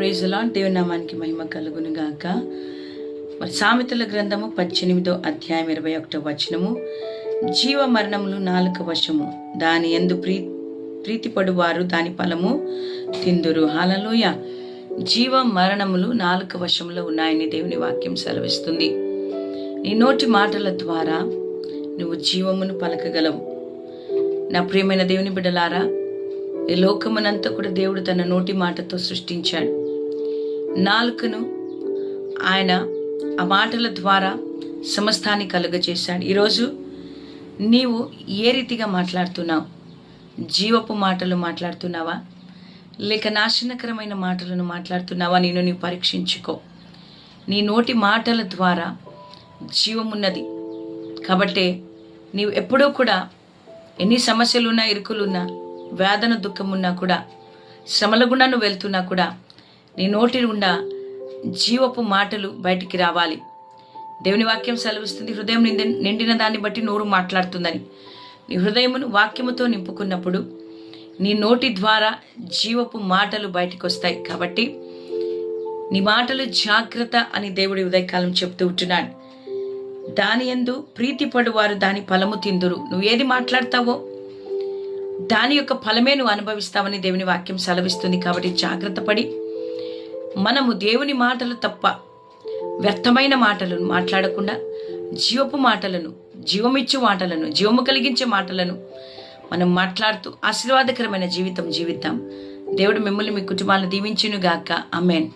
Praise lawn దేవుని నామానికి మహిమ కలుగును గాక. మరి సామెతల గ్రంథము పద్దెనిమిదో అధ్యాయం ఇరవై ఒకటో వచనము. జీవ మరణములు నాలుక వశము. దాని ఎందు ప్రీ ప్రీతిపడు వారు దాని ఫలము తిందురు. హాలలోయ జీవ మరణములు నాలుక వశంలో ఉన్నాయని దేవుని వాక్యం సెలవిస్తుంది. నీ నోటి మాటల ద్వారా నువ్వు జీవమును పలకగలవు. నా ప్రియమైన దేవుని బిడ్డలారా ఈ లోకమునంతా కూడా దేవుడు తన నోటి మాటతో సృష్టించాడు. నాలుకను ఆయన ఆ మాటల ద్వారా సమస్తాన్ని కలుగజేశాడు. ఈరోజు నీవు ఏ రీతిగా మాట్లాడుతున్నావు? జీవపు మాటలు మాట్లాడుతున్నావా? లేక నాశనకరమైన మాటలను మాట్లాడుతున్నావా? నేను నీ పరీక్షించుకో. నీ నోటి మాటల ద్వారా జీవమున్నది. కాబట్టే నీవు ఎప్పుడూ కూడా ఎన్ని సమస్యలున్నా ఇరుకులున్నా వేదన దుఃఖమున్నా కూడా శ్రమల గుండా నువ్వు వెళ్తున్నా కూడా నీ నోటి గుండా జీవపు మాటలు బయటికి రావాలి. దేవుని వాక్యం సెలవిస్తుంది. హృదయం నింది నిండిన దాన్ని బట్టి నోరు మాట్లాడుతుందని. నీ హృదయమును వాక్యముతో నింపుకున్నప్పుడు నీ నోటి ద్వారా జీవపు మాటలు బయటికి వస్తాయి కాబట్టి నీ మాటలు జాగ్రత్త అని దేవుడి ఉదయకాలం చెప్తూ ఉంటున్నాడు. దాని ఎందు ప్రీతిపడు వారు దాని ఫలము తిందురు. నువ్వు ఏది మాట్లాడతావో దాని యొక్క ఫలమే నువ్వు అనుభవిస్తావని దేవుని వాక్యం సెలవిస్తుంది. కాబట్టి జాగ్రత్త పడి మనము దేవుని మాటలు తప్ప వ్యర్థమైన మాటలను మాట్లాడకుండా జీవపు మాటలను జీవమిచ్చు మాటలను జీవము కలిగించే మాటలను మనం మాట్లాడుతూ ఆశీర్వాదకరమైన జీవితం జీవిద్దాం. దేవుడు మిమ్మల్ని మీ కుటుంబాలను దీవించునుగాక. అమెన్